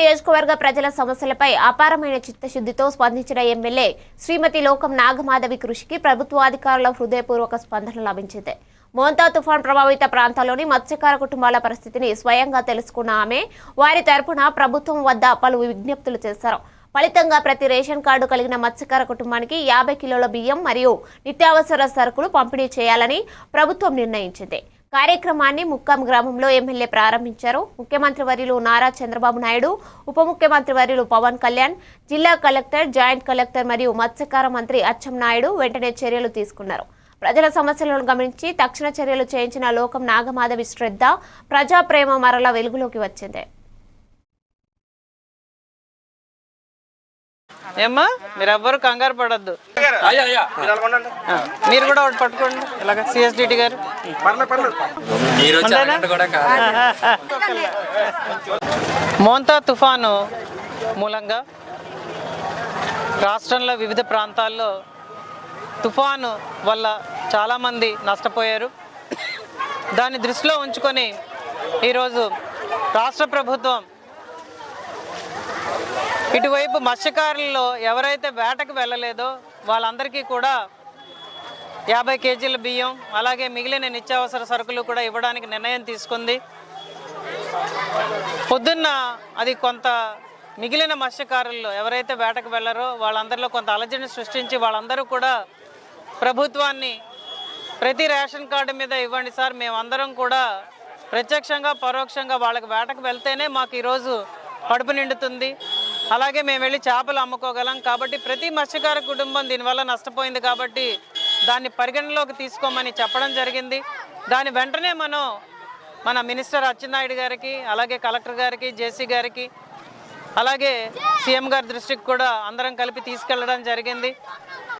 నియోజకవర్గ ప్రజల సమస్యలపై అపారమైన చిత్తశుద్ధితో స్పందించిన ఎమ్మెల్యే శ్రీమతి లోకం నాగమాధవి కృషికి ప్రభుత్వాధికారుల హృదయపూర్వక స్పందన లభించింది. మోంతా తుఫాన్ ప్రభావిత ప్రాంతాల్లోని మత్స్యకార కుటుంబాల పరిస్థితిని స్వయంగా తెలుసుకున్న ఆమె వారి తరపున ప్రభుత్వం వద్ద పలు విజ్ఞప్తులు చేశారు. ఫలితంగా ప్రతి రేషన్ కార్డు కలిగిన మత్స్యకార కుటుంబానికి యాభై కిలోల బియ్యం మరియు నిత్యావసర సరుకులు పంపిణీ చేయాలని ప్రభుత్వం నిర్ణయించింది. కార్యక్రమాన్ని ముక్కాం గ్రామంలో ఎమ్మెల్యే ప్రారంభించారు. ముఖ్యమంత్రి వర్యులు నారా చంద్రబాబు నాయుడు ఉప ముఖ్యమంత్రి వర్యులు పవన్ కళ్యాణ్ జిల్లా కలెక్టర్ జాయింట్ కలెక్టర్ మరియు మత్స్యకార మంత్రి అచ్చం నాయుడు వెంటనే చర్యలు తీసుకున్నారు. ప్రజల సమస్యలను గమనించి తక్షణ చర్యలు చేయించిన లోకం నాగమాధవి శ్రద్ధ ప్రజాప్రేమ మరల వెలుగులోకి వచ్చింది. ఏమ్మా? మీరు ఎవ్వరు కంగారు పడద్దు. మీరు కూడా ఒకటి పట్టుకోండి. ఇలాగ సిఎస్డిటి గారు. మోంతా తుఫాను మూలంగా రాష్ట్రంలో వివిధ ప్రాంతాల్లో తుఫాను వల్ల చాలామంది నష్టపోయారు. దాన్ని దృష్టిలో ఉంచుకొని ఈరోజు రాష్ట్ర ప్రభుత్వం ఇటువైపు మత్స్యకారుల్లో ఎవరైతే వేటకు వెళ్ళలేదో వాళ్ళందరికీ కూడా యాభై కేజీల బియ్యం అలాగే మిగిలిన నిత్యావసర సరుకులు కూడా ఇవ్వడానికి నిర్ణయం తీసుకుంది. పొద్దున్న అది కొంత మిగిలిన మత్స్యకారుల్లో ఎవరైతే వేటకు వెళ్ళారో వాళ్ళందరిలో కొంత అలజడిని సృష్టించి వాళ్ళందరూ కూడా ప్రభుత్వాన్ని ప్రతి రేషన్ కార్డు మీద ఇవ్వండి సార్ మేమందరం కూడా ప్రత్యక్షంగా పరోక్షంగా వాళ్ళకి వేటకు వెళ్తేనే మాకు ఈరోజు కడుపు నిండుతుంది. అలాగే మేము వెళ్ళి చేపలు అమ్ముకోగలం కాబట్టి ప్రతి మత్స్యకార కుటుంబం దీనివల్ల నష్టపోయింది కాబట్టి దాన్ని పరిగణలోకి తీసుకోమని చెప్పడం జరిగింది. దాని వెంటనే మనం మన మినిస్టర్ అచ్చెన్నాయుడు గారికి అలాగే కలెక్టర్ గారికి జేసీ గారికి అలాగే సీఎం గారి దృష్టికి కూడా అందరం కలిపి తీసుకెళ్ళడం జరిగింది.